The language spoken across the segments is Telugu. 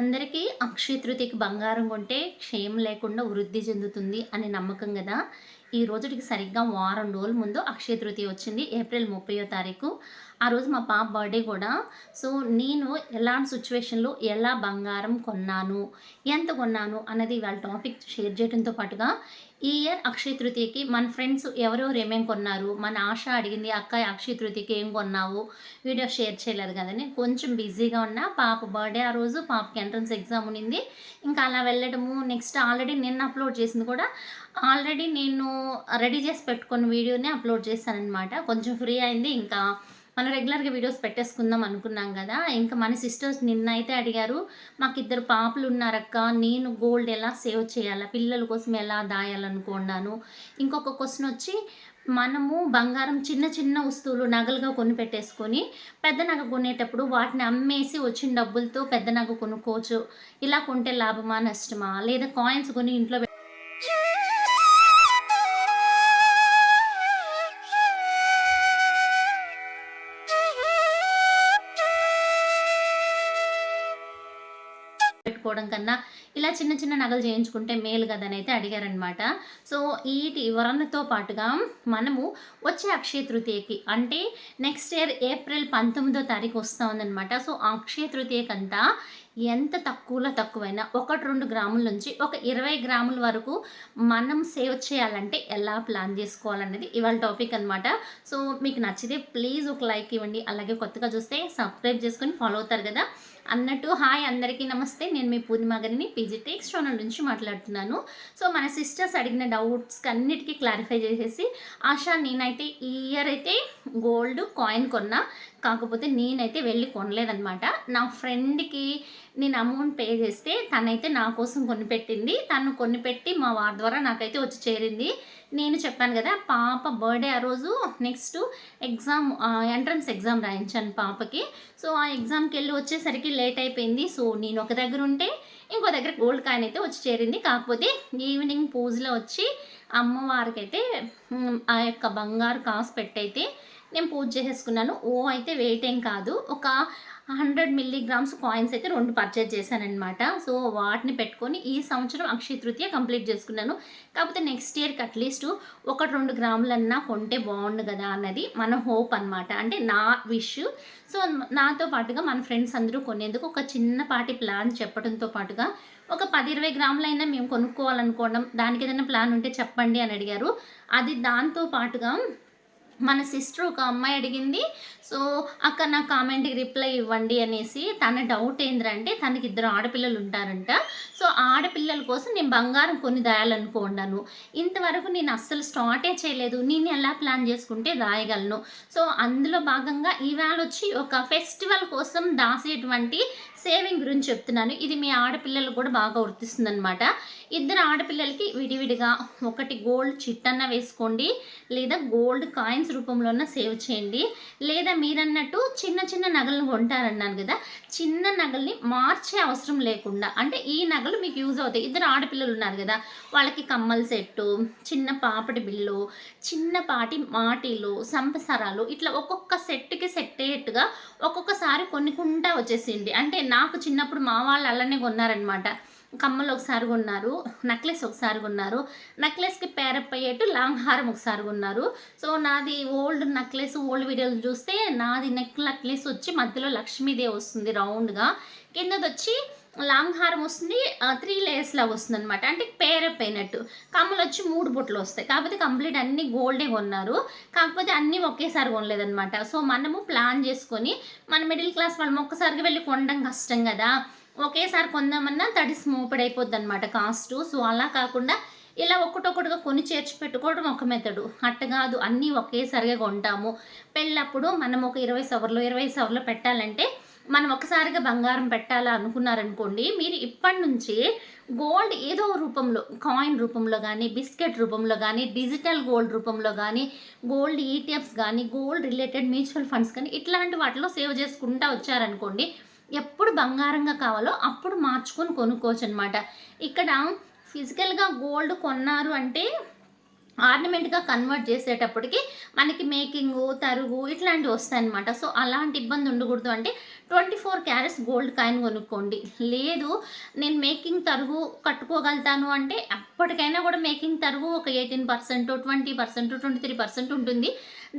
అందరికీ అక్షయతృతికి బంగారం కొంటే క్షయం లేకుండా వృద్ధి చెందుతుంది అనే నమ్మకం కదా. ఈ రోజుకి సరిగ్గా వారం రోజుల ముందు అక్షయ తృతీయ వచ్చింది ఏప్రిల్ ముప్పయో తారీఖు. ఆ రోజు మా పాప బర్త్డే కూడా. సో నేను ఎలాంటి సిచ్యువేషన్లో ఎలా బంగారం కొన్నాను ఎంత కొన్నాను అన్నది వాళ్ళ టాపిక్ షేర్ చేయడంతో పాటుగా ఈ ఇయర్ అక్షయ తృతీయకి మన ఫ్రెండ్స్ ఎవరెవరు ఏమేమి కొన్నారు? మన ఆశ అడిగింది అక్క అక్షయ తృతీయకి ఏం కొన్నావు? వీడియో షేర్ చేయలేదు కదండి కొంచెం బిజీగా ఉన్నా పాప బర్త్డే ఆ రోజు పాపకి ఎంట్రన్స్ ఎగ్జామ్ ఉన్నింది. ఇంకా అలా వెళ్ళడము నెక్స్ట్ ఆల్రెడీ నిన్న అప్లోడ్ చేసింది కూడా. ఆల్రెడీ నేను రెడీ చేసి పెట్టుకున్న వీడియోని అప్లోడ్ చేశాను అనమాట కొంచెం ఫ్రీ అయింది ఇంకా మనం రెగ్యులర్గా వీడియోస్ పెట్టేసుకుందాం అనుకున్నాం కదా. ఇంకా మన సిస్టర్స్ నిన్న అయితే అడిగారు మాకు ఇద్దరు పాపలు ఉన్నారక్క నేను గోల్డ్ ఎలా సేవ్ చేయాలా? పిల్లల కోసం ఎలా దాయాలనుకున్నాను? ఇంకొక క్వశ్చన్ వచ్చి మనము బంగారం చిన్న చిన్న వస్తువులు నగలుగా కొని పెట్టేసుకొని పెద్ద నగ కొనేటప్పుడు వాటిని అమ్మేసి వచ్చిన డబ్బులతో పెద్ద నగ కొనుక్కోవచ్చు. ఇలా కొంటే లాభమా నష్టమా? లేదా కాయిన్స్ కొని ఇంట్లో చేయించుకోవడం కన్నా ఇలా చిన్న చిన్న నగలు చేయించుకుంటే మేలు కదని అయితే అడిగారనమాట సో ఈ వివరణతో పాటుగా మనము వచ్చే అక్షయ తృతీయకి అంటే నెక్స్ట్ ఇయర్ ఏప్రిల్ పంతొమ్మిదో తారీఖు వస్తూ ఉందన్నమాట. సో అక్షయ తృతీయకంతా ఎంత తక్కువలో తక్కువైనా ఒకటి రెండు గ్రాముల నుంచి ఒక ఇరవై గ్రాముల వరకు మనం సేవ్ చేయాలంటే ఎలా ప్లాన్ చేసుకోవాలనేది ఇవాళ టాపిక్ అనమాట సో మీకు నచ్చితే ప్లీజ్ ఒక లైక్ ఇవ్వండి. అలాగే కొత్తగా చూస్తే సబ్స్క్రైబ్ చేసుకొని ఫాలో అవుతారు కదా. అన్నట్టు హాయ్ అందరికీ నమస్తే. నేను మీ పూర్ణిమ గారిని పీజీ టెక్స్ ఛానల్ నుంచి మాట్లాడుతున్నాను. సో మన సిస్టర్స్ అడిగిన డౌట్స్కి అన్నిటికీ క్లారిఫై చేసేసి ఆశా నేనైతే ఈ ఇయర్ అయితే గోల్డ్ కాయిన్ కొన్నా. కాకపోతే నేనైతే వెళ్ళి కొనలేదనమాట నా ఫ్రెండ్కి నేను అమౌంట్ పే చేస్తే తనైతే నా కోసం కొనిపెట్టింది. తను కొనిపెట్టి మా వారి ద్వారా నాకైతే వచ్చి చేరింది. నేను చెప్పాను కదా పాప బర్త్డే ఆ రోజు నెక్స్ట్ ఎగ్జామ్ ఎంట్రన్స్ ఎగ్జామ్ రాయించాను పాపకి. సో ఆ ఎగ్జామ్కి వెళ్ళి వచ్చేసరికి లేట్ అయిపోయింది. సో నేను ఒక దగ్గర ఉంటే ఇంకో దగ్గర గోల్డ్ కాయిన్ అయితే వచ్చి చేరింది. కాకపోతే ఈవినింగ్ పూజలో వచ్చి అమ్మవారికి అయితే ఆ యొక్క బంగారు కాసు పెట్టయితే నేను పూజ చేసేసుకున్నాను. ఓ అయితే వెయిట్ ఏం కాదు. ఒక హండ్రెడ్ మిల్లీగ్రామ్స్ కాయిన్స్ అయితే రెండు పర్చేజ్ చేశానమాట సో వాటిని పెట్టుకొని ఈ సంవత్సరం అక్షయ తృతీయ కంప్లీట్ చేసుకున్నాను. కాకపోతే నెక్స్ట్ ఇయర్కి అట్లీస్ట్ ఒకటి రెండు గ్రాములన్నా కొంటే బాగుండు కదా అన్నది మన హోప్ అనమాట అంటే నా విష్ సో నాతో పాటుగా మన ఫ్రెండ్స్ అందరూ కొనేందుకు ఒక చిన్నపాటి ప్లాన్ చెప్పడంతో పాటుగా ఒక పది ఇరవై గ్రాములైనా మేము కొనుక్కోవాలనుకోవడం దానికి ఏదైనా ప్లాన్ ఉంటే చెప్పండి అని అడిగారు. అది దాంతో పాటుగా మన సిస్టర్ ఒక అమ్మాయి అడిగింది సో అక్క నా కామెంట్కి రిప్లై ఇవ్వండి అనేసి తన డౌట్ ఏంటంటే తనకి ఇద్దరు ఆడపిల్లలు ఉంటారంట. సో ఆడపిల్లల కోసం నేను బంగారం కొని దాయాలనుకోండాను. ఇంతవరకు నేను అస్సలు స్టార్టే చేయలేదు. నేను ఎలా ప్లాన్ చేసుకుంటే దాయగలను సో అందులో భాగంగా ఈవేళ వచ్చి ఒక ఫెస్టివల్ కోసం దాసేటువంటి సేవింగ్ గురించి చెప్తున్నాను. ఇది మీ ఆడపిల్లలు కూడా బాగా వర్తిస్తుంది అనమాట ఇద్దరు ఆడపిల్లలకి విడివిడిగా ఒకటి గోల్డ్ చిట్టన్న వేసుకోండి లేదా గోల్డ్ కాయిన్స్ రూపంలోన సేవ్ చేయండి. లేదా మీరన్నట్టు చిన్న చిన్న నగలను కొంటారన్నాను కదా చిన్న నగల్ని మార్చే అవసరం లేకుండా అంటే ఈ నగలు మీకు యూజ్ అవుతాయి. ఇద్దరు ఆడపిల్లలు ఉన్నారు కదా వాళ్ళకి కమ్మల సెట్టు చిన్న పాపటి బిల్లు చిన్నపాటి మాటీలు సంపసరాలు ఇట్లా ఒక్కొక్క సెట్కి సెట్ అయ్యేట్టుగా ఒక్కొక్కసారి కొనుక్కుంటా వచ్చేసింది. అంటే నాకు చిన్నప్పుడు మా వాళ్ళు అలానే కొన్నారనమాట కమ్మలు ఒకసారి కొన్నారు నెక్లెస్ ఒకసారి కొన్నారు. నెక్లెస్కి పేరప్ అయ్యేట్టు లాంగ్ హారం ఒకసారి కొన్నారు. సో నాది ఓల్డ్ నెక్లెస్ ఓల్డ్ వీడియోలు చూస్తే నాది నెక్ నెక్లెస్ వచ్చి మధ్యలో లక్ష్మీదేవి వస్తుంది రౌండ్గా కిందది వచ్చి లాంగ్ హారం వస్తుంది త్రీ లేయర్స్ లాగా వస్తుంది అనమాట అంటే పేరైపోయినట్టు. కమ్మలు వచ్చి మూడు బుట్టలు వస్తాయి. కాకపోతే కంప్లీట్ అన్ని గోల్డే కొన్నారు. కాకపోతే అన్నీ ఒకేసారి కొనలేదనమాట సో మనము ప్లాన్ చేసుకొని మన మిడిల్ క్లాస్ వాళ్ళం ఒక్కసారిగా వెళ్ళి కొనడం కష్టం కదా. ఒకేసారి కొందామన్నా తడి మోపడి అయిపోద్ది అనమాట కాస్ట్. సో అలా కాకుండా ఇలా ఒక్కటొక్కటిగా కొని చేర్చి పెట్టుకోవడం ఒక మెథడు అట్ట కాదు. అన్నీ ఒకేసారిగా కొంటాము. పెళ్ళప్పుడు మనం ఒక ఇరవై సవర్లో ఇరవై సవర్లో పెట్టాలంటే మనం ఒకసారిగా బంగారం పెట్టాలా అనుకున్నారనుకోండి మీరు ఇప్పటి నుంచి గోల్డ్ ఏదో రూపంలో కాయిన్ రూపంలో కానీ బిస్కెట్ రూపంలో కానీ డిజిటల్ గోల్డ్ రూపంలో కానీ గోల్డ్ ఈటీఎఫ్స్ కానీ గోల్డ్ రిలేటెడ్ మ్యూచువల్ ఫండ్స్ కానీ ఇట్లాంటి వాటిలో సేవ్ చేసుకుంటూ వచ్చారనుకోండి ఎప్పుడు బంగారంగా కావాలో అప్పుడు మార్చుకొని కొనుక్కోవచ్చు అనమాట ఇక్కడ ఫిజికల్గా గోల్డ్ కొన్నారు అంటే ఆర్నమెంట్గా కన్వర్ట్ చేసేటప్పటికి మనకి మేకింగ్ తరుగు ఇట్లాంటివి వస్తాయన్నమాట. సో అలాంటి ఇబ్బంది ఉండకూడదు అంటే twenty four carats gold coin కొనుక్కోండి. లేదు నేను మేకింగ్ తరుగు కట్టుకోగలుగుతాను అంటే అప్పటికైనా కూడా మేకింగ్ తరుగు ఒక eighteen percent twenty percent twenty three percent ఉంటుంది.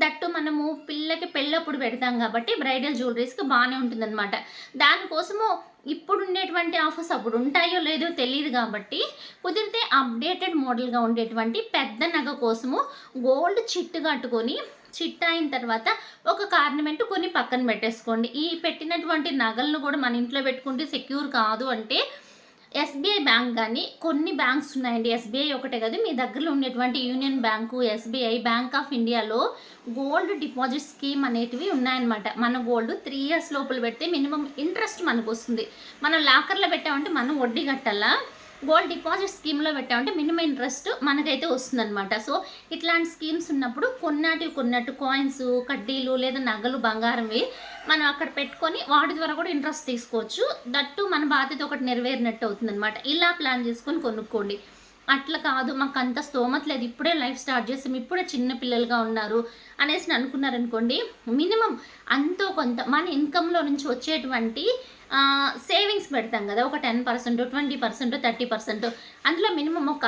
దట్టు మనము పిల్లకి పెళ్ళప్పుడు పెడతాం కాబట్టి బ్రైడల్ జ్యువెలరీస్కి బాగానే ఉంటుందన్నమాట. దానికోసము ఇప్పుడు ఉండేటువంటి ఆఫర్స్ అప్పుడు ఉంటాయో లేదో తెలియదు కాబట్టి కుదిరితే అప్డేటెడ్ మోడల్గా ఉండేటువంటి పెద్ద నగ కోసము గోల్డ్ చిట్టు కట్టుకొని చిట్ అయిన తర్వాత ఒక కార్నమెంట్ కొన్ని పక్కన పెట్టేసుకోండి. ఈ పెట్టినటువంటి నగలను కూడా మన ఇంట్లో పెట్టుకుంటే సెక్యూర్ కాదు అంటే ఎస్బీఐ బ్యాంక్ కానీ కొన్ని బ్యాంక్స్ ఉన్నాయండి. ఎస్బీఐ ఒకటే కదా మీ దగ్గరలో ఉండేటువంటి union bank SBI bank of ఇండియాలో గోల్డ్ డిపాజిట్ స్కీమ్ అనేటివి ఉన్నాయన్నమాట. మన గోల్డ్ త్రీ ఇయర్స్ లోపల పెడితే మినిమం ఇంట్రెస్ట్ మనకు వస్తుంది. మనం లాకర్లో పెట్టామంటే మనం వడ్డీ కట్టాలా? గోల్డ్ డిపాజిట్ స్కీమ్లో పెట్టామంటే మినిమం ఇంట్రెస్ట్ మనకైతే వస్తుందన్నమాట. సో ఇట్లాంటి స్కీమ్స్ ఉన్నప్పుడు కొన్నాటివి కొన్నట్టు కాయిన్స్ కడ్డీలు లేదా నగలు బంగారంవి మనం అక్కడ పెట్టుకొని వాటి ద్వారా కూడా ఇంట్రెస్ట్ తీసుకోవచ్చు. దట్టు మన బాధ్యత ఒకటి నెరవేరినట్టు అవుతుందనమాట ఇలా ప్లాన్ చేసుకొని కొనుక్కోండి. అట్లా కాదు మాకు అంత స్తోమత లేదు. ఇప్పుడే లైఫ్ స్టార్ట్ చేసాం ఇప్పుడే చిన్న పిల్లలుగా ఉన్నారు అనేసి అనుకున్నారనుకోండి మినిమం అంతో కొంత మన ఇన్కంలో నుంచి వచ్చేటువంటి సేవింగ్స్ పెడతాం కదా. ఒక ten percent twenty percent thirty percent అందులో మినిమం ఒక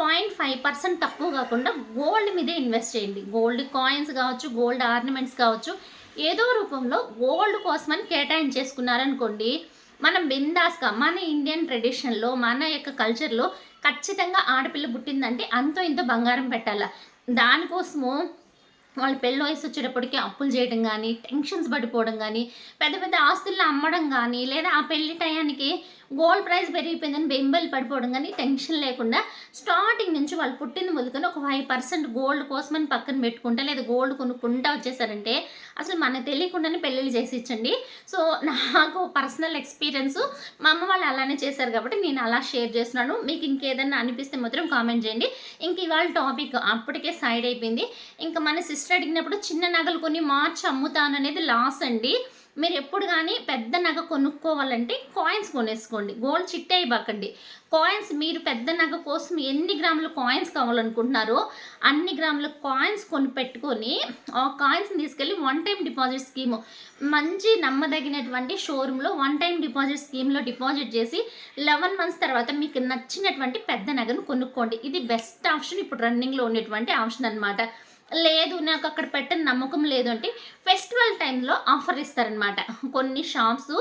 పాయింట్ ఫైవ్ పర్సెంట్ తక్కువ కాకుండా గోల్డ్ మీదే ఇన్వెస్ట్ చేయండి. గోల్డ్ కాయిన్స్ కావచ్చు గోల్డ్ ఆర్నమెంట్స్ కావచ్చు ఏదో రూపంలో గోల్డ్ కోసమని కేటాయించేసుకున్నారనుకోండి మనం బిందాస్గా మన ఇండియన్ ట్రెడిషన్లో మన యొక్క కల్చర్లో ఖచ్చితంగా ఆడపిల్ల పుట్టిందంటే అంతో ఇంత బంగారం పెట్టాల? దానికోసము వాళ్ళు పెళ్ళి వయసు వచ్చేటప్పటికి అప్పులు చేయడం కానీ టెన్షన్స్ పడిపోవడం కానీ పెద్ద పెద్ద ఆస్తులను అమ్మడం కానీ లేదా ఆ పెళ్ళి టయానికి గోల్డ్ ప్రైస్ పెరిగిపోయిందని బెంబలు పడిపోవడం కానీ టెన్షన్ లేకుండా స్టార్టింగ్ నుంచి వాళ్ళు పుట్టిన మొదలుకొని ఒక ఫైవ్ పర్సెంట్ గోల్డ్ కోసమని పక్కన పెట్టుకుంటా లేదా గోల్డ్ కొనుక్కుంటా వచ్చేసారంటే అసలు మనకు తెలియకుండానే పెళ్ళిళ్ళు చేసి ఇచ్చండి సో నాకు పర్సనల్ ఎక్స్పీరియన్స్ మా అమ్మ వాళ్ళు అలానే చేశారు కాబట్టి నేను అలా షేర్ చేస్తున్నాను. మీకు ఇంకేదన్నా అనిపిస్తే మాత్రం కామెంట్ చేయండి. ఇంక ఇవాళ టాపిక్ అప్పటికే సైడ్ అయిపోయింది. ఇంకా మన సిస్టర్ అడిగినప్పుడు చిన్న నగలు కొన్ని మార్చి అమ్ముతాను అనేది లాస్ అండి. మీరు ఎప్పుడు కానీ పెద్ద నగ కొనుక్కోవాలంటే కాయిన్స్ కొనేసుకోండి. గోల్డ్ చిట్టే ఇవ్వకండి కాయిన్స్ మీరు పెద్ద నగ కోసం ఎన్ని గ్రాముల కాయిన్స్ కావాలనుకుంటున్నారో అన్ని గ్రాముల కాయిన్స్ కొని పెట్టుకొని ఆ కాయిన్స్ని తీసుకెళ్ళి వన్ టైం డిపాజిట్ స్కీమ్ మంచి నమ్మదగినటువంటి షోరూంలో వన్ టైం డిపాజిట్ స్కీమ్లో డిపాజిట్ చేసి లెవెన్ మంత్స్ తర్వాత మీకు నచ్చినటువంటి పెద్ద నగను కొనుక్కోండి. ఇది బెస్ట్ ఆప్షన్ ఇప్పుడు రన్నింగ్లో ఉండేటువంటి ఆప్షన్ అనమాట లేదు నాకు అక్కడ పెట్టిన నమ్మకం లేదు అంటే ఫెస్టివల్ టైంలో ఆఫర్ ఇస్తారనమాట. కొన్ని షాప్స్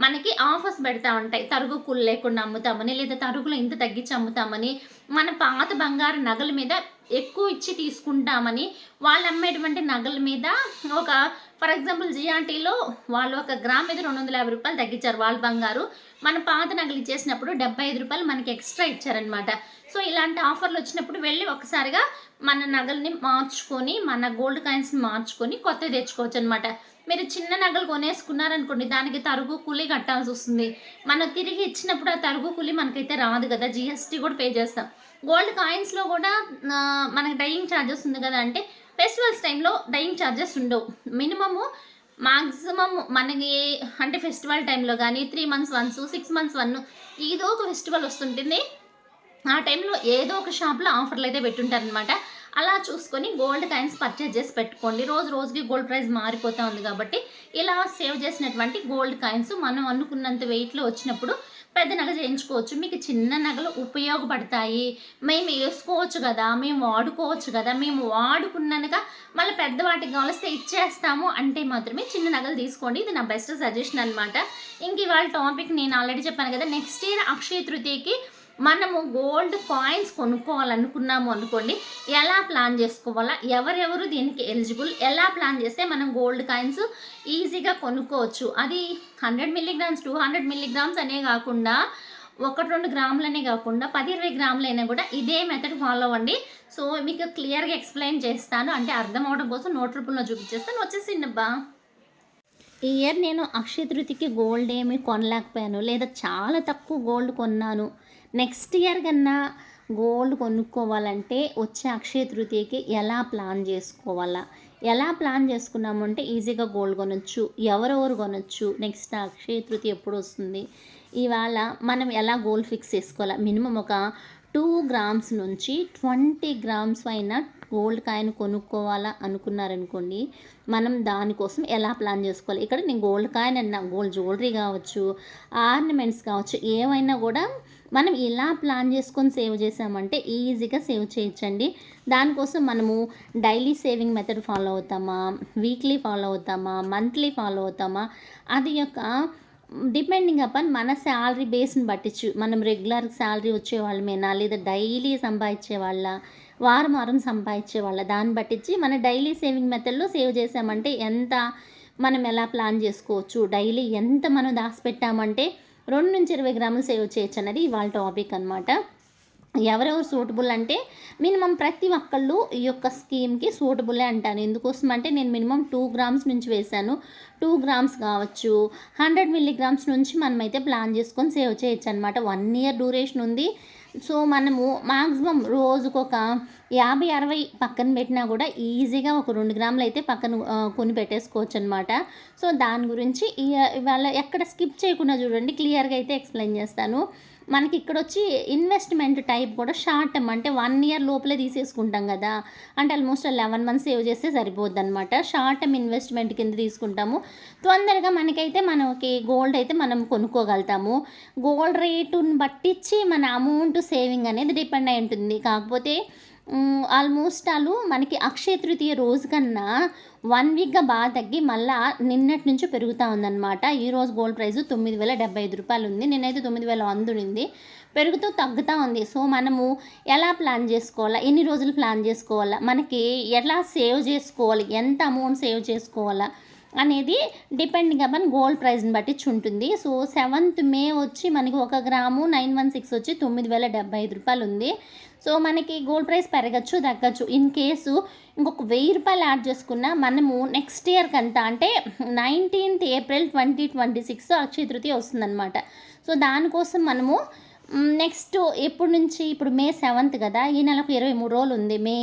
మనకి ఆఫర్స్ పెడతా ఉంటాయి. తరుగు కుళ్ళు లేకుండా అమ్ముతామని లేదా తరుగులు ఇంత తగ్గించి అమ్ముతామని మన పాత బంగారు నగల మీద ఎక్కువ ఇచ్చి తీసుకుంటామని వాళ్ళు అమ్మేటువంటి నగల మీద ఒక ఫర్ ఎగ్జాంపుల్ జిఆర్టీలో వాళ్ళు ఒక గ్రామ్ మీద రెండు వందల యాభై రూపాయలు తగ్గించారు వాళ్ళ బంగారు. మన పాత నగలు ఇచ్చేసినప్పుడు డెబ్బై ఐదు రూపాయలు మనకి ఎక్స్ట్రా ఇచ్చారనమాట సో ఇలాంటి ఆఫర్లు వచ్చినప్పుడు వెళ్ళి ఒకసారిగా మన నగల్ని మార్చుకొని మన గోల్డ్ కాయిన్స్ని మార్చుకొని కొత్తవి తెచ్చుకోవచ్చు అనమాట మీరు చిన్న నగలు కొనేసుకున్నారనుకోండి దానికి తరుగు కూలీ కట్టాల్సి వస్తుంది. మనం తిరిగి ఇచ్చినప్పుడు ఆ తరుగు కూలీ మనకైతే రాదు కదా జిఎస్టీ కూడా పే చేస్తాం. గోల్డ్ కాయిన్స్లో కూడా మనకి డైయింగ్ ఛార్జెస్ ఉంది కదా అంటే ఫెస్టివల్స్ టైంలో డైయింగ్ ఛార్జెస్ ఉండవు. మినిమము మాక్సిమం మనకి అంటే ఫెస్టివల్ టైంలో కానీ three months once six months one ఏదో ఒక ఫెస్టివల్ వస్తుంటుంది ఆ టైంలో ఏదో ఒక షాప్లో ఆఫర్లు అయితే పెట్టుంటారనమాట అలా చూసుకొని గోల్డ్ కాయిన్స్ పర్చేజ్ చేసి పెట్టుకోండి. రోజు రోజుకి గోల్డ్ ప్రైస్ మారిపోతూ ఉంది కాబట్టి ఇలా సేవ్ చేసినటువంటి గోల్డ్ కాయిన్స్ మనం అనుకున్నంత వెయిట్లో వచ్చినప్పుడు పెద్ద నగ చేయించుకోవచ్చు. మీకు చిన్న నగలు ఉపయోగపడతాయి. మేము వేసుకోవచ్చు కదా మేము వాడుకోవచ్చు కదా మేము వాడుకున్నాక మళ్ళీ పెద్ద వాటికి కావలిస్తే ఇచ్చేస్తాము అంటే మాత్రమే చిన్న నగలు తీసుకోండి. ఇది నా బెస్ట్ సజెషన్ అనమాట ఇంక ఇవాళ టాపిక్ నేను ఆల్రెడీ చెప్పాను కదా నెక్స్ట్ ఇయర్ అక్షయ తృతీయకి మనము గోల్డ్ కాయిన్స్ కొనుక్కోవాలనుకున్నాము అనుకోండి ఎలా ప్లాన్ చేసుకోవాలా? ఎవరెవరు దీనికి ఎలిజిబుల్ ఎలా ప్లాన్ చేస్తే మనం గోల్డ్ కాయిన్స్ ఈజీగా కొనుక్కోవచ్చు? అది hundred milligrams two hundred milligrams అనే కాకుండా ఒకటి రెండు గ్రాములనే కాకుండా పది ఇరవై గ్రాములైనా కూడా ఇదే మెథడ్ ఫాలో అవ్వండి. సో మీకు క్లియర్గా ఎక్స్ప్లెయిన్ చేస్తాను. అంటే అర్థం అవడం కోసం నోట్ రూపంలో చూపించేస్తాను. వచ్చేసిందబ్బా ఈ ఇయర్ నేను అక్షయ తృతికి గోల్డ్ ఏమి కొనలేకపోయాను. లేదా చాలా తక్కువ గోల్డ్ కొన్నాను. నెక్స్ట్ ఇయర్ కన్నా గోల్డ్ కొనుక్కోవాలంటే వచ్చే అక్షయ తృతీయకి ఎలా ప్లాన్ చేసుకోవాలా? ఎలా ప్లాన్ చేసుకున్నామంటే ఈజీగా గోల్డ్ కొనొచ్చు ఎవరెవరు కొనొచ్చు నెక్స్ట్ అక్షయ తృతీయ ఎప్పుడు వస్తుంది? ఇవాళ మనం ఎలా గోల్డ్ ఫిక్స్ చేసుకోవాలా? మినిమం ఒక టూ గ్రామ్స్ నుంచి ట్వంటీ గ్రామ్స్ అయినా గోల్డ్ కాయిన్ కొనుక్కోవాలా అనుకున్నారనుకోండి మనం దానికోసం ఎలా ప్లాన్ చేసుకోవాలి? ఇక్కడ నేను గోల్డ్ కాయిన్ అన్న గోల్డ్ జ్యువెలరీ కావచ్చు ఆర్నమెంట్స్ కావచ్చు ఏవైనా కూడా మనం ఇలా ప్లాన్ చేసుకొని సేవ్ చేసామంటే ఈజీగా సేవ్ చేయొచ్చండి. దానికోసం మనము డైలీ సేవింగ్ మెథడ్ ఫాలో అవుతామా వీక్లీ ఫాలో అవుతామా మంత్లీ ఫాలో అవుతామా అది యొక్క డిపెండింగ్ అపాన్ మన శాలరీ బేస్ని పట్టించు మనం రెగ్యులర్ శాలరీ వచ్చే వాళ్ళమేనా లేదా డైలీ సంపాదించే వాళ్ళ వారం వారం సంపాదించే వాళ్ళ దాన్ని పట్టించి మన డైలీ సేవింగ్ మెథడ్లో సేవ్ చేసామంటే ఎంత మనం ఎలా ప్లాన్ చేసుకోవచ్చు? డైలీ ఎంత మనం దాచిపెట్టామంటే రెండు నుంచి ఇరవై గ్రాములు సేవ్ చేయొచ్చు అన్నది ఇవాళ టాపిక్ అనమాట ఎవరెవరు సూటబుల్ అంటే మినిమం ప్రతి ఒక్కళ్ళు ఈ యొక్క స్కీమ్కి సూటబులే అంటాను. ఎందుకోసం అంటే నేను మినిమం టూ గ్రామ్స్ నుంచి వేశాను. టూ గ్రామ్స్ కావచ్చు హండ్రెడ్ మిల్లీగ్రామ్స్ నుంచి మనమైతే ప్లాన్ చేసుకొని సేవ్ చేయొచ్చు అనమాట వన్ ఇయర్ డ్యూరేషన్ ఉంది. సో మనము మాక్సిమం రోజుకు ఒక యాభై అరవై పక్కన పెట్టినా కూడా ఈజీగా ఒక రెండు గ్రాములు అయితే పక్కన కొని పెట్టేసుకోవచ్చు అనమాట సో దాని గురించి ఇవాళ ఎక్కడ స్కిప్ చేయకుండా చూడండి క్లియర్గా అయితే ఎక్స్ప్లెయిన్ చేస్తాను. మనకి ఇక్కడ వచ్చి ఇన్వెస్ట్మెంట్ టైప్ కూడా షార్ట్ టర్మ్ అంటే వన్ ఇయర్ లోపలే తీసేసుకుంటాం కదా. అంటే ఆల్మోస్ట్ లెవెన్ మంత్స్ సేవ్ చేస్తే సరిపోద్ది అనమాట షార్ట్ టర్మ్ ఇన్వెస్ట్మెంట్ కింద తీసుకుంటాము. తొందరగా మనకైతే మనకి గోల్డ్ అయితే మనం కొనుక్కోగలుగుతాము. గోల్డ్ రేటుని బట్టించి మన అమౌంట్ సేవింగ్ అనేది డిపెండ్ అయి ఉంటుంది. కాకపోతే ఆల్మోస్ట్ ఆలు మనకి అక్షయ తృతీయ రోజు కన్నా వన్ వీక్గా బాగా తగ్గి మళ్ళా నిన్నటి నుంచి పెరుగుతూ ఉందన్నమాట. ఈ రోజు గోల్డ్ ప్రైస్ తొమ్మిది వేల డెబ్బై ఐదు రూపాయలు ఉంది. నేనైతే తొమ్మిది వేల వంద ఉంది పెరుగుతూ తగ్గుతూ ఉంది. సో మనము ఎలా ప్లాన్ చేసుకోవాలా? ఎన్ని రోజులు ప్లాన్ చేసుకోవాలా? మనకి ఎలా సేవ్ చేసుకోవాలి? ఎంత అమౌంట్ సేవ్ చేసుకోవాలా? అనేది డిపెండింగ్ అపాన్ గోల్డ్ ప్రైస్ని బట్టి ఉంటుంది సో సెవెంత్ మే వచ్చి మనకి ఒక గ్రాము నైన్ వన్ సిక్స్ వచ్చి తొమ్మిది వేల డెబ్బై ఐదు రూపాయలు ఉంది. సో మనకి గోల్డ్ ప్రైస్ పెరగచ్చు తగ్గచ్చు. ఇన్ కేసు ఇంకొక వెయ్యి రూపాయలు యాడ్ చేసుకున్నా మనము నెక్స్ట్ ఇయర్కి అంతా అంటే nineteenth April twenty twenty six Akshaya Tritiya వస్తుందన్నమాట. సో దానికోసం మనము నెక్స్ట్ ఎప్పటి నుంచి ఇప్పుడు మే సెవెంత్ కదా ఈ నెలకు ఇరవై మూడు రోజులు ఉంది. May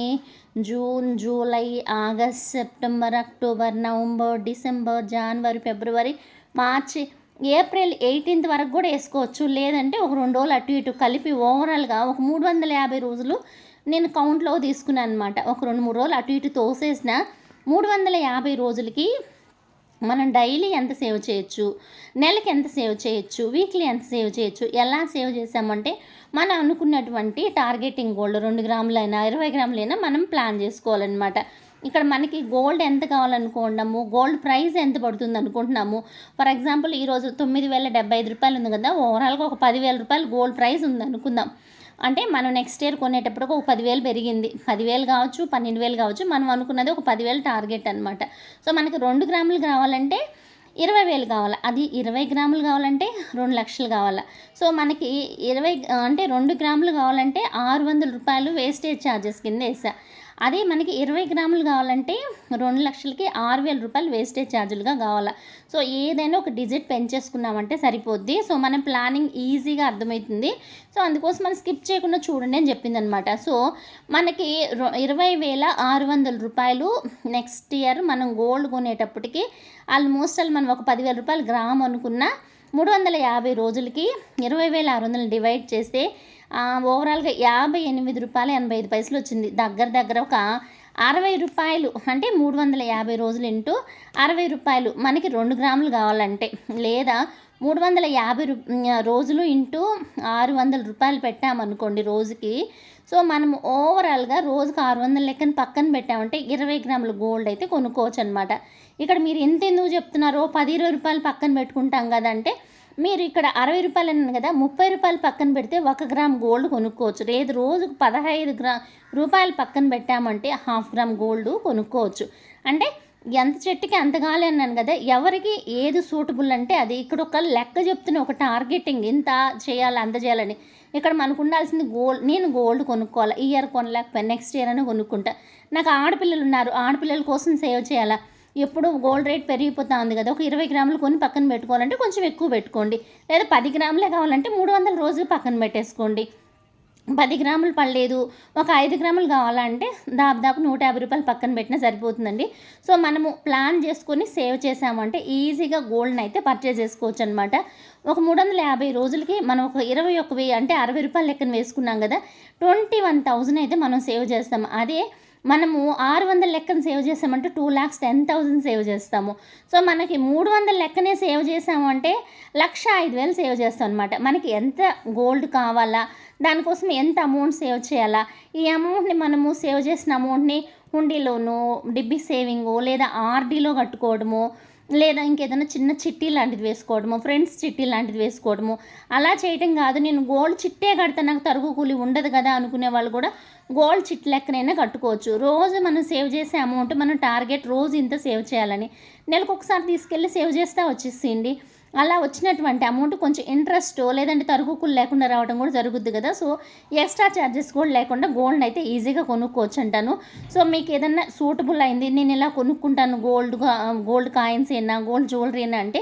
June July August September October November December జనవరి ఫిబ్రవరి మార్చి ఏప్రిల్ ఎయిటీన్త్ వరకు కూడా వేసుకోవచ్చు. లేదంటే ఒక రెండు రోజులు అటు ఇటు కలిపి ఓవరాల్గా ఒక మూడు వందల యాభై రోజులు నేను కౌంట్లో తీసుకున్నాను అనమాట ఒక రెండు మూడు రోజులు అటు ఇటు తోసేసిన మూడు వందల యాభై రోజులకి మనం డైలీ ఎంత సేవ్ చేయొచ్చు? నెలకి ఎంత సేవ్ చేయొచ్చు? వీక్లీ ఎంత సేవ్ చేయొచ్చు? ఎలా సేవ్ చేసామంటే మనం అనుకున్నటువంటి టార్గెటింగ్ గోల్డ్ రెండు గ్రాములైనా ఇరవై గ్రాములైనా మనం ప్లాన్ చేసుకోవాలన్నమాట. ఇక్కడ మనకి గోల్డ్ ఎంత కావాలనుకోండము గోల్డ్ ప్రైస్ ఎంత పడుతుంది అనుకుంటున్నాము ఫర్ ఎగ్జాంపుల్ ఈరోజు తొమ్మిది వేల డెబ్బై ఐదు రూపాయలు ఉంది కదా ఓవరాల్గా ఒక పదివేల రూపాయలు గోల్డ్ ప్రైస్ ఉంది అనుకుందాం. అంటే మనం నెక్స్ట్ ఇయర్ కొనేటప్పటికి ఒక పదివేలు పెరిగింది. పదివేలు కావచ్చు పన్నెండు వేలు కావచ్చు మనం అనుకున్నది ఒక పదివేలు టార్గెట్ అనమాట సో మనకి రెండు గ్రాములు కావాలంటే ఇరవై వేలు కావాలి? అది ఇరవై గ్రాములు కావాలంటే రెండు లక్షలు కావాలి? సో మనకి ఇరవై అంటే రెండు గ్రాములు కావాలంటే ఆరు వందల రూపాయలు వేస్టేజ్ ఛార్జెస్ కింద వేసా. అదే మనకి ఇరవై గ్రాములు కావాలంటే రెండు లక్షలకి ఆరు వేల రూపాయలు వేస్టేజ్ ఛార్జీలుగా కావాలి. సో ఏదైనా ఒక డిజిట్ పెంచేసుకున్నామంటే సరిపోద్ది. సో మన ప్లానింగ్ ఈజీగా అర్థమవుతుంది. సో అందుకోసం మనం స్కిప్ చేయకుండా చూడండి అని చెప్పింది అనమాట సో మనకి రొ- ఇరవై వేల ఆరు వందల రూపాయలు నెక్స్ట్ ఇయర్ మనం గోల్డ్ కొనేటప్పటికి ఆల్మోస్ట్ అల్ మనం ఒక పదివేల రూపాయలు గ్రామ్ అనుకున్న మూడు వందల యాభై రోజులకి ఇరవై వేల ఆరు వందలు డివైడ్ చేస్తే ఓవరాల్గా యాభై ఎనిమిది రూపాయలు ఎనభై ఐదు పైసలు వచ్చింది. దగ్గర దగ్గర ఒక అరవై రూపాయలు అంటే మూడు వందల యాభై రోజులు ఇంటూ అరవై రూపాయలు మనకి రెండు గ్రాములు కావాలంటే. లేదా మూడు వందల యాభై రూ రోజులు ఇంటూ ఆరు వందల రూపాయలు పెట్టామనుకోండి రోజుకి. సో మనం ఓవరాల్గా రోజుకి ఆరు వందల లెక్కన పక్కన పెట్టామంటే ఇరవై గ్రాముల గోల్డ్ అయితే కొనుక్కోవచ్చు అనమాట ఇక్కడ మీరు ఎంత ఎందుకు చెప్తున్నారో పది ఇరవై రూపాయలు పక్కన పెట్టుకుంటాం కదంటే మీరు ఇక్కడ అరవై రూపాయలు అన్నాను కదా ముప్పై రూపాయలు పక్కన పెడితే ఒక గ్రామ్ గోల్డ్ కొనుక్కోవచ్చు. లేదు రోజుకు పదహైదు గ్రా రూపాయలు పక్కన పెట్టామంటే హాఫ్ గ్రామ్ గోల్డ్ కొనుక్కోవచ్చు. అంటే ఎంత చెట్టుకి అంత గాలి అన్నాను కదా ఎవరికి ఏది సూటబుల్ అంటే అది. ఇక్కడ ఒక లెక్క చెప్తున్న ఒక టార్గెటింగ్ ఇంత చేయాలి అంత చేయాలని. ఇక్కడ మనకు ఉండాల్సింది గోల్డ్ నేను గోల్డ్ కొనుక్కోవాలి ఈ ఇయర్ కొనలేకపోయి నెక్స్ట్ ఇయర్ అని కొనుక్కుంటా. నాకు ఆడపిల్లలు ఉన్నారు ఆడపిల్లల కోసం సేవ్ చేయాలా? ఎప్పుడు గోల్డ్ రేట్ పెరిగిపోతా ఉంది కదా. ఒక ఇరవై గ్రాములు కొని పక్కన పెట్టుకోవాలంటే కొంచెం ఎక్కువ పెట్టుకోండి. లేదా పది గ్రాములే కావాలంటే మూడు వందల రోజులు పక్కన పెట్టేసుకోండి. పది గ్రాములు పడలేదు. ఒక ఐదు గ్రాములు కావాలంటే దాదాపు నూట యాభై రూపాయలు పక్కన పెట్టినా సరిపోతుందండి. సో మనము ప్లాన్ చేసుకొని సేవ్ చేసామంటే ఈజీగా గోల్డ్ని అయితే పర్చేజ్ చేసుకోవచ్చు అనమాట ఒక మూడు వందల యాభై రోజులకి మనం ఒక ఇరవై ఒక వెయ్యి అంటే అరవై రూపాయలు లెక్కన వేసుకున్నాం కదా. ట్వంటీ వన్ థౌజండ్ అయితే మనం సేవ్ చేస్తాం. అదే మనము ఆరు వందల లెక్కను సేవ్ చేసామంటే two lakhs ten thousand save చేస్తాము. సో మనకి మూడు వందల లెక్కనే సేవ్ చేసాము అంటే లక్ష ఐదు వేలు సేవ్ చేస్తాం అనమాట మనకి ఎంత గోల్డ్ కావాలా? దానికోసం ఎంత అమౌంట్ సేవ్ చేయాలా? ఈ అమౌంట్ని మనము సేవ్ చేసిన అమౌంట్ని హుండీలోను డిబ్బి సేవింగు లేదా ఆర్డీలో కట్టుకోవడము లేదా ఇంకేదైనా చిన్న చిట్టి లాంటిది వేసుకోవడము ఫ్రెండ్స్ చిట్టి లాంటిది వేసుకోవడము అలా చేయటం కాదు. నేను గోల్డ్ చిట్టే కడితే నాకు తరుగు కూలి ఉండదు కదా అనుకునే వాళ్ళు కూడా గోల్డ్ చిట్ లెక్కనైనా కట్టుకోవచ్చు. రోజు మనం సేవ్ చేసే అమౌంట్ మనం టార్గెట్ రోజు ఇంత సేవ్ చేయాలని నెలకు ఒకసారి తీసుకెళ్ళి సేవ్ చేస్తే వచ్చేసింది. అలా వచ్చినటువంటి అమౌంట్ కొంచెం ఇంట్రెస్ట్ లేదంటే తరుగుకులు లేకుండా రావడం కూడా జరుగుద్ది కదా. సో ఎక్స్ట్రా ఛార్జెస్ కూడా లేకుండా గోల్డ్ అయితే ఈజీగా కొనుక్కోవచ్చు అంటాను సో మీకు ఏదన్నా సూటబుల్ అయింది నేను ఇలా కొనుక్కుంటాను గోల్డ్ గోల్డ్ కాయిన్స్ అయినా గోల్డ్ జ్యువెలరీ అయినా అంటే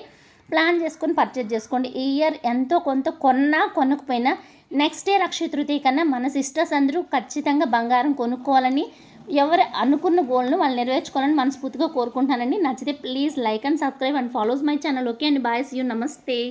ప్లాన్ చేసుకొని పర్చేజ్ చేసుకోండి. ఈ ఇయర్ ఎంతో కొంత కొన్నా కొనకపోయినా నెక్స్ట్ డే అక్షయ తృతీయ కన్నా మన సిస్టర్స్ అందరూ ఖచ్చితంగా బంగారం కొనుక్కోవాలని ఎవరు అనుకున్న గోల్ను వాళ్ళు నెరవేర్చుకోవాలని మనస్ఫూర్తిగా కోరుకుంటానండి నచ్చితే please like and subscribe and follows my channel okay అండి బాయ్ సీ యూ నమస్తే.